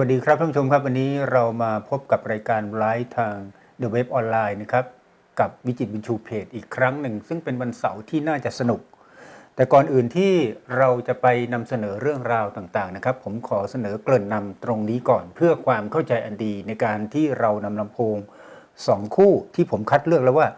วัสดีครับท่านผู้ชมครับ วันนี้เรามาพบกับรายการไลฟ์ทาง The Web ออนไลน์นะครับ กับวิจิตรบินชูเพจอีกครั้งหนึ่ง ซึ่งเป็นวันเสาร์ที่น่าจะสนุก แต่ก่อนอื่นที่เราจะไปนำเสนอเรื่องราวต่างๆนะครับ ผมขอเสนอเกริ่นนำตรงนี้ก่อน เพื่อความเข้าใจอันดีในการที่เรานำลำโพงสองคู่ที่ผมคัดเลือกแล้วว่า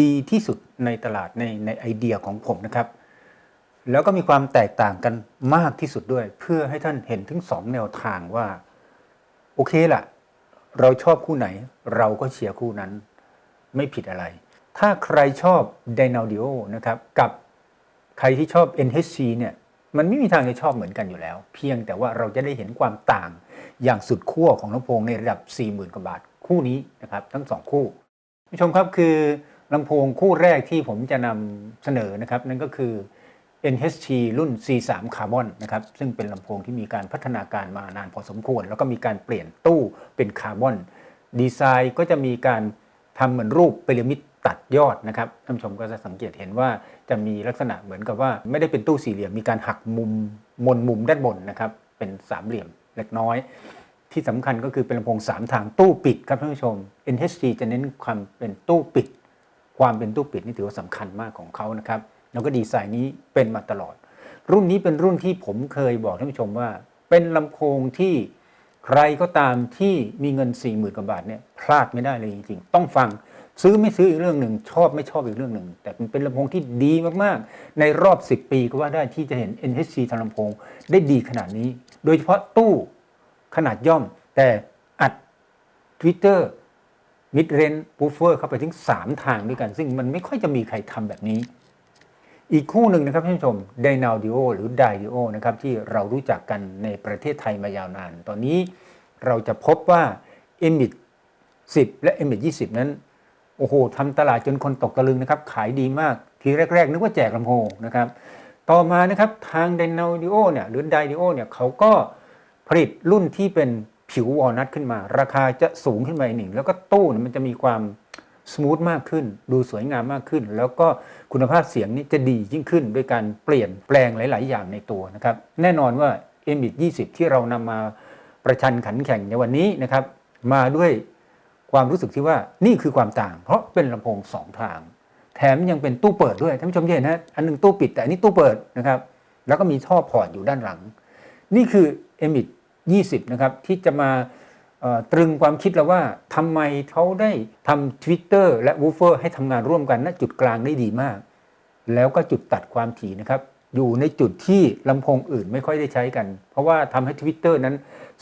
ดีที่สุดในตลาดในในไอเดียของผมนะครับ แล้วก็มีความแตกต่างกันมากที่สุดด้วย เพื่อให้ท่านเห็นถึงสองแนวทางว่า โอเคล่ะ เราชอบคู่ไหน เราก็เชียร์คู่นั้น ไม่ผิดอะไร ถ้าใครชอบ d y n a u d i o นะครับ กับใครที่ชอบ NHC เนี่ยมันไม่มีทางจะชอบเหมือนกันอยู่แล้ว เพียงแต่ว่าเราจะได้เห็นความต่างอย่างสุดขั้วของลำโพงในระดับ 40,000กว่าบาทคู่นี้นะครับ ทั้งสองคู่ผู้ชมครับคือลำโพงคู่แรกที่ผมจะนำเสนอนะครับ นั่นก็คือ NHT รุ่น C3 Carbon นะครับซึ่งเป็นลำโพงที่มีการพัฒนาการมานานพอสมควร แล้วก็มีการเปลี่ยนตู้เป็นคาร์บอนดีไซน์ก็จะมีการทำเหมือนรูปพีระมิดตัดยอดนะครับท่านผู้ชมก็จะสังเกตเห็นว่าจะมีลักษณะเหมือนกับว่า ไม่ได้เป็นตู้สี่เหลี่ยมมีการหักมุมมนมุมด้านบนนะครับเป็นสามเหลี่ยมเล็กน้อย ที่สำคัญก็คือเป็นลำโพง3ทางตู้ปิดครับท่านผู้ชม NHT จะเน้นความเป็นตู้ปิด ความเป็นตู้ปิดนี่ถือว่าสำคัญมากของเขานะครับ แล้วก็ดีไซน์นี้เป็นมาตลอด รุ่นนี้เป็นรุ่นที่ผมเคยบอกท่านผู้ชมว่า เป็นลำโพงที่ใครก็ตามที่มีเงิน4 0,000กว่าบาทเนี่ยพลาดไม่ได้เลยจริงๆ ต้องฟังซื้อไม่ซื้ออีกเรื่องหนึ่ง ชอบไม่ชอบอีกเรื่องหนึ่ง แต่มันเป็นลำโพงที่ดีมากๆ ในรอบ 10 ปีก็ว่าได้ที่จะเห็น NHC ทำลำโพงได้ดีขนาดนี้ โดยเฉพาะตู้ขนาดย่อม แต่อัด Twitter มิดเรนบูฟเฟอร์เข้าไปถึง 3 ทางด้วยกัน ซึ่งมันไม่ค่อยจะมีใครทำแบบนี้ อีกคู่หนึ่งนะครับท่านผู้ชม d y n a u d i o หรือ d i o นะครับที่เรารู้จักกันในประเทศไทยมายาวนาน ตอนนี้เราจะพบว่า e m i t 10 และ e m i t 20 นั้น โอ้โหทำตลาดจนคนตกตะลึงนะครับ ขายดีมาก ทีแรก ๆ นึกว่าแจกลำโพงนะครับ ต่อมานะครับทาง d y n a u d i o เนี่ยหรือ d i o เนี่ยเขาก็ผลิตรุ่นที่เป็นผิววอลนัทขึ้นมา ราคาจะสูงขึ้นมาอีกหนึ่ง แล้วก็ตู้มันจะมีความ สมูทมากขึ้น ดูสวยงามมากขึ้น แล้วก็คุณภาพเสียงนี่จะดียิ่งขึ้น ด้วยการเปลี่ยนแปลงหลาย ๆ อย่างในตัวนะครับ แน่นอนว่า m อ20ที่เรานำมาประชันขันแข่งในวันนี้นะครับ มาด้วยความรู้สึกที่ว่านี่คือความต่าง เพราะเป็นลำโพงสองทาง แถมยังเป็นตู้เปิดด้วยท่านผู้ชมเห็นนะอันหนึงตู้ปิดแต่อันนี้ตู้เปิดนะครับแล้วก็มีท่อพอร์ตอยู่ด้านหลัง นี่คือ e m i t 20 นะครับที่จะมา ตรึงความคิดเราว่าทำไมเขาได้ทำ Twitter และ w o o f e r ให้ทำงานร่วมกันณจุดกลางได้ดีมาก แล้วก็จุดตัดความถี่นะครับ อยู่ในจุดที่ลำโพงอื่นไม่ค่อยได้ใช้กัน เพราะว่าทำให้ Twitter นั้น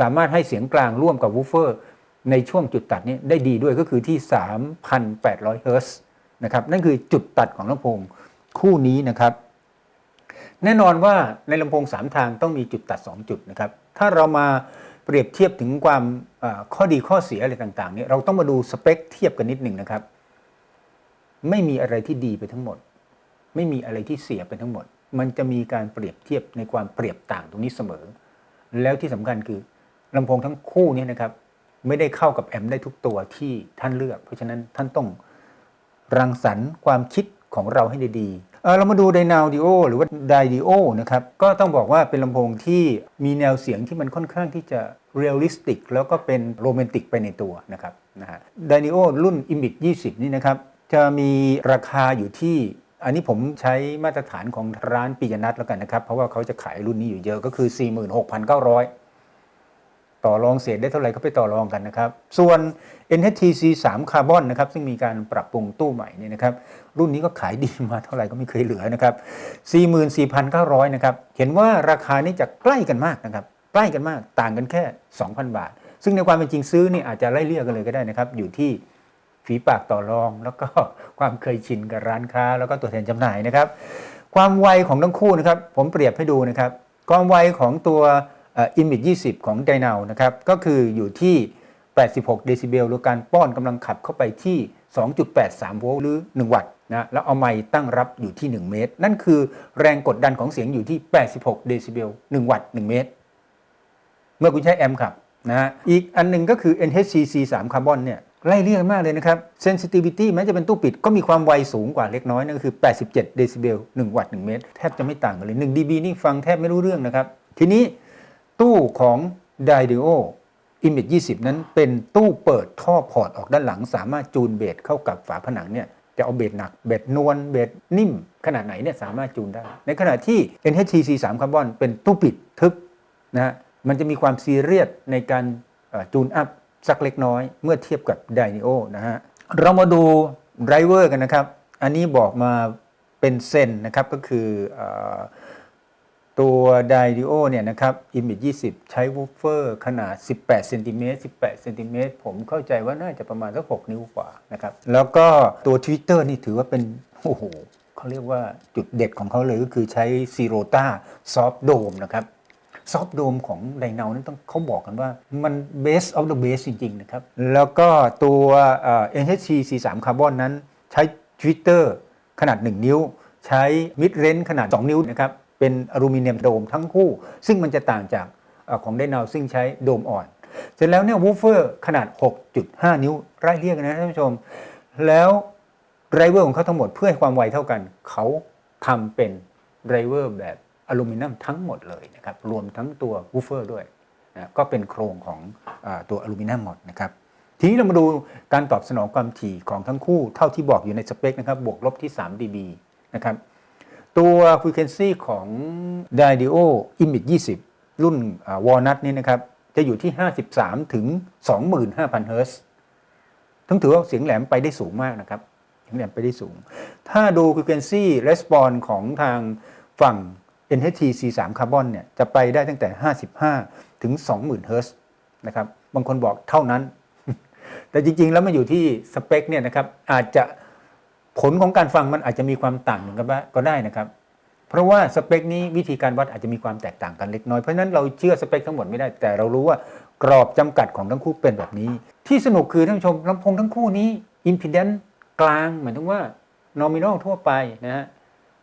สามารถให้เสียงกลางร่วมกับ w o o f e r ในช่วงจุดตัดนี้ได้ดีด้วยก็คือที่ 3,800 เฮิร์ตซ์นะครับนั่นคือจุดตัดของลำโพงคู่นี้นะครับ แน่นอนว่าในลำโพง 3 ทางต้องมีจุดตัด 2 จุดนะครับ ถ้าเรามา เปรียบเทียบถึงความข้อดีข้อเสียอะไรต่างๆเนี่ยเราต้องมาดูสเปคเทียบกันนิดหนึ่งนะครับ ไม่มีอะไรที่ดีไปทั้งหมด ไม่มีอะไรที่เสียไปทั้งหมด มันจะมีการเปรียบเทียบในความเปรียบต่างตรงนี้เสมอ แล้วที่สำคัญคือลำโพงทั้งคู่เนี่ยนะครับไม่ได้เข้ากับแอมป์ได้ทุกตัวที่ท่านเลือก เพราะฉะนั้นท่านต้องรังสรรค์ความคิดของเราให้ดี เเรามาดูไดนาวดิโอหรือว่าไดดิโอนะครับก็ต้องบอกว่าเป็นลำโพงที่มีแนวเสียงที่มันค่อนข้างที่จะเรียลลิสติกแล้วก็เป็นโรแมนติกไปในตัวนะครับนะฮะไดดิโอรุ่น i m i 20 นี่นะครับ จะมีราคาอยู่ที่ อันนี้ผมใช้มาตรฐานของร้านปิยนัทแล้วกันนะครับ เพราะว่าเขาจะขายรุ่นนี้อยู่เยอะก็คือ 46,900 ต่อรองเศษได้เท่าไหร่ก็ไปต่อรองกันนะครับ ส่วน NHTC 3 Carbon นนะครับซึ่งมีการปรับปรุงตู้ใหม่นี่นะครับรุ่นนี้ก็ขายดีมาเท่าไหร่ก็ไม่เคยเหลือนะครับ 44,900 นะครับ เห็นว่าราคานี้จะใกล้กันมากนะครับ ใกล้กันมากต่างกันแค่ 2,000 บาท ซึ่งในความเป็นจริงซื้อนี่อาจจะไล่เลี่ยกันเลยก็ได้นะครับ อยู่ที่ฝีปากต่อรอง แล้วก็ความเคยชินกับร้านค้า แล้วก็ตัวแทนจำหน่ายนะครับ ความไวของทั้งคู่นะครับ ผมเปรียบให้ดูนะครับ ความไวของตัว อิมมิด20 ของไดนาวนะครับ ก็คืออยู่ที่ 86 เดซิเบลโดยการป้อนกำลังขับเข้าไปที่ 2.83 โวลต์หรือ 1 วัตต์นะแล้วเอาไมค์ตั้งรับอยู่ที่ 1 เมตร นั่นคือแรงกดดันของเสียงอยู่ที่ 86 เดซิเบล 1 วัตต์ 1 เมตร เมื่อคุณใช้แอมป์ขับนะฮะอีกอันหนึ่งก็คือ NHC C3 Carbon เนี่ยไล่เรียกมากเลยนะครับ Sensitivity แม้จะเป็นตู้ปิดก็มีความไวสูงกว่าเล็กน้อยนั่นก็คือ 87 เดซิเบล 1 วัตต์ 1 เมตร แทบจะไม่ต่างกันเลย 1 dB นี่ฟังแทบไม่รู้เรื่องนะครับ ทีนี้ ตู้ของ d i d e o Image 20 นั้นเป็นตู้เปิดท่อพอร์ตออกด้านหลัง สามารถจูนเบสเข้ากับฝาผนังเนี่ยจะเอาเบสหนักเบสนวลเบสนิ่ม ขนาดไหนเนี่ยสามารถจูนได้ ในขณะที่ NHT C3 Carbon เป็นตู้ปิดทึบนะฮะมันจะมีความซีเรียสในการจูนอัพสักเล็กน้อยเมื่อเทียบกับ d y n i o นะฮะเรามาดูไดรเวอร์กันนะครับ อันนี้บอกมาเป็นเซนนะครับก็คืออ ตัวไดดิโอเนี่ยนะครับ Image 20 ใช้วูฟเฟอร์ขนาด 18เซนติเมตร18เซนติเมตรผมเข้าใจว่าน่าจะประมาณสัก 6 นิ้วกว่านะครับ แล้วก็ตัว Twitter นี่ถือว่าเป็น โอ้โหเขาเรียกว่าจุดเด็ดของเขาเลยก็คือใช้ Zero t a Soft Dome นะครับซอฟโดมของไดเนานั้นต้องเขาบอกกันว่ามัน base of the base จริง ๆ นะครับ แล้วก็ตัวเอ่อ NHC C3 Carbon นั้นใช้ Twitter ขนาด 1 นิ้ว ใช้ mid range ขนาด 2 นิ้วนะครับ เป็นอลูมิเนียมโดมทั้งคู่ ซึ่งมันจะต่างจากอของไดเนาซึ่งใช้โดมอ่อน เสร็จแล้วเนี่ยวูฟเฟอร์ขนาด 6.5 นิ้วไล่เรียกนะท่านผู้ชม แล้วไดรเวอร์ของเขาทั้งหมดเพื่อให้ความไวเท่ากัน เขาทำเป็นไดรเวอร์แบบอลูมิเนียมทั้งหมดเลยนะครับรวมทั้งตัววูฟเฟอร์ด้วยนะก็เป็นโครงของอตัวอลูมิเนียมหมดนะครับทีนี้เรามาดูการตอบสนองความถี่ของทั้งคู่เท่าที่บอกอยู่ในสเปคนะครับบวกลบที่ 3 dB นะครับ ตัว frequency ของ Didio Image 20 รุ่นวอลนัทนี่นะครับ จะอยู่ที่ 53 ถึง 25,000 เฮิรตซ์ทั้งถือว่าเสียงแหลมไปได้สูงมากนะครับ เสียงแหลมไปได้สูง ถ้าดู frequency response ของทางฝั่ง NHT C3 Carbon เนี่ย จะไปได้ตั้งแต่ 55 ถึง 20,000 เฮิรตซ์นะครับ บางคนบอกเท่านั้น แต่จริงๆ แล้วมันอยู่ที่สเปคเนี่ยนะครับ อาจจะ ผลของการฟังมันอาจจะมีความต่างกันก็ได้นะครับ เพราะว่าสเปคนี้วิธีการวัดอาจจะมีความแตกต่างกันเล็กน้อย เพราะฉะนั้นเราเชื่อสเปคทั้งหมดไม่ได้ แต่เรารู้ว่ากรอบจำกัดของทั้งคู่เป็นแบบนี้ ที่สนุกคือท่านผู้ชมลำโพงทั้งคู่นี้ impedance กลางหมายถึงว่า nominal ทั่วไปนะฮะ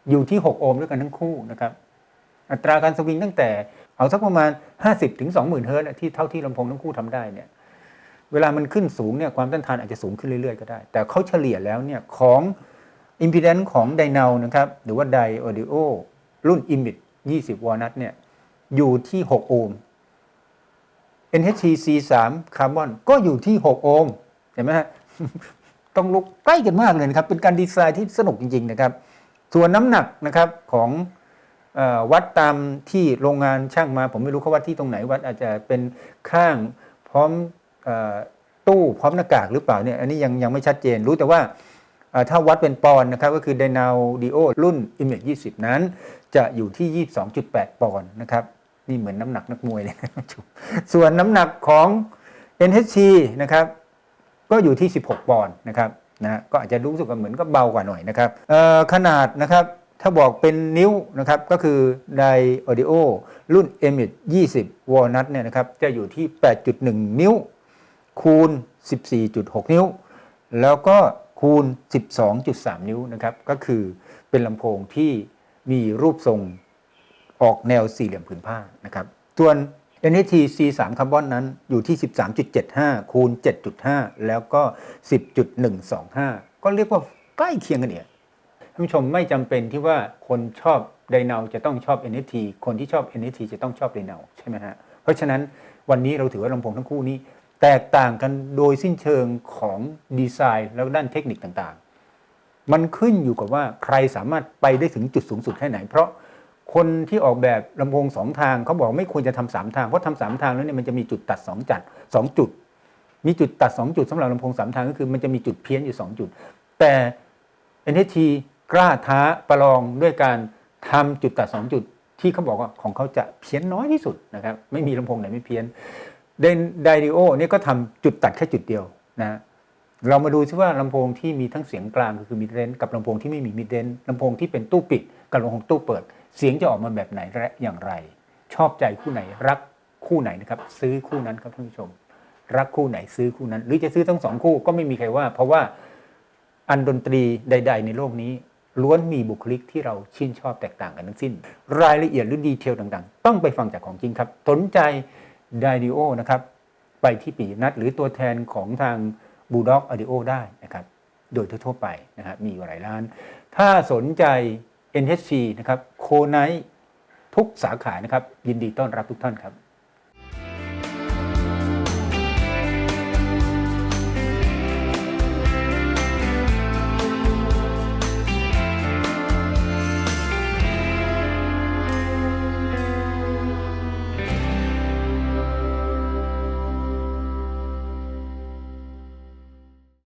อยู่ที่ 6 โอห์มด้วยกันทั้งคู่นะครับอัตราการสวิงตั้งแต่เอาสักประมาณ 50ถึง20,000เฮิรตซ์ที่เท่าที่ลำโพงทั้งคู่ทำได้เนี่ย เวลามันขึ้นสูงเนี่ยความต้านทานอาจจะสูงขึ้นเรื่อยๆก็ได้ แต่เขาเฉลี่ยแล้วเนี่ยของ impedance ของไดนานะครับหรือว่าไดออดิโอรุ่น Image 20 วอลนัทเนี่ยอยู่ที่ 6 โอห์ม NHT C3 Carbon ก็อยู่ที่ 6 โอห์มเห็นไหมฮะต้องลุกใกล้กันมากเลยนะครับ เป็นการดีไซน์ที่สนุกจริง ๆ นะครับ ส่วนน้ำหนักนะครับของออวัดตามที่โรงงานช่างมา ผมไม่รู้เขาวัดที่ตรงไหนวัดอาจจะเป็นข้างพร้อม ตู้พร้อมหน้ากากหรือเปล่าเนี่ยอันนี้ยังยังไม่ชัดเจนรู้แต่ว่าถ้าวัดเป็นปอนด์นะครับก็คือ d y n a d i o รุ่น Image 20 นั้น จะอยู่ที่ 22.8 ปอนด์นะครับนี่เหมือนน้ำหนักนักมวยเลยนะส่วนน้ำหนักของ NHC นะครับก็อยู่ที่ 16 ปอนด์นะครับนะก็อาจจะรู้สึกว่าเหมือนก็เบากว่าหน่อยนะครับขนาดนะครับถ้าบอกเป็นนิ้วนะครับก็คือไดออดิโอรุ่น m 1 20 Walnut เนี่ยนะครับจะอยู่ที่ 8.1 นิ้ว คูณ 14.6 นิ้ว แล้วก็คูณ 12.3 นิ้วนะครับ ก็คือเป็นลำโพงที่มีรูปทรงออกแนวสี่เหลี่ยมผืนผ้านะครับ ส่วน NHT C3 Carbon นั้นอยู่ที่ 13.75 คูณ 7.5 แล้วก็ 10.125 ก็เรียกว่าใกล้เคียงกันเนี่ยท่านผู้ชมไม่จำเป็นที่ว่าคนชอบไดนาจะต้องชอบ NT คนที่ชอบ NT จะต้องชอบไดนาใช่ไหมฮะ เพราะฉะนั้นวันนี้เราถือว่าลำโพงทั้งคู่นี้ แตกต่างกันโดยสิ้นเชิงของดีไซน์แล้วด้านเทคนิคต่างๆ มันขึ้นอยู่กับว่าใครสามารถไปได้ถึงจุดสูงสุดแค่ไหน เพราะคนที่ออกแบบลำโพงสองทางเขาบอกไม่ควรจะทำสามทาง เพราะทำสามทางแล้วเนี่ยมันจะมีจุดตัดสองจัดสองจุด มีจุดตัด2จุดสำหรับลำโพงสามทางก็คือมันจะมีจุดเพี้ยนอยู่2จุด แต่ NHT กล้าท้าประลองด้วยการทำจุดตัด2จุดที่เขาบอกว่าของเขาจะเพี้ยนน้อยที่สุดนะครับไม่มีลำโพงไหนไม่เพี้ยน ไดดิโอนี่ก็ทำจุดตัดแค่จุดเดียวนะเรามาดูซิว่าลำโพงที่มีทั้งเสียงกลางก็คือมิดเรนกับลำโพงที่ไม่มีมิดเรนลำโพงที่เป็นตู้ปิดกับลำโพงตู้เปิด เสียงจะออกมาแบบไหนและอย่างไร ชอบใจคู่ไหนรักคู่ไหนนะครับซื้อคู่นั้นครับท่านผู้ชม รักคู่ไหนซื้อคู่นั้น หรือจะซื้อทั้งสองคู่ก็ไม่มีใครว่า เพราะว่าอันดนตรีใด ๆ ในโลกนี้ ล้วนมีบุคลิกที่เราชื่นชอบแตกต่างกันทั้งสิ้น รายละเอียดหรือดีเทลต่างๆ ต้องไปฟังจากของจริงครับสนใจ ไดดิโอนะครับไปที่ปีนัดหรือตัวแทนของทางบูด็อกอดิโอได้นะครับโดยทั่วๆไปนะครับมีอยู่หลายร้าน ถ้าสนใจ NHC นะครับโคไนทุกสาขานะครับยินดีต้อนรับทุกท่านครับ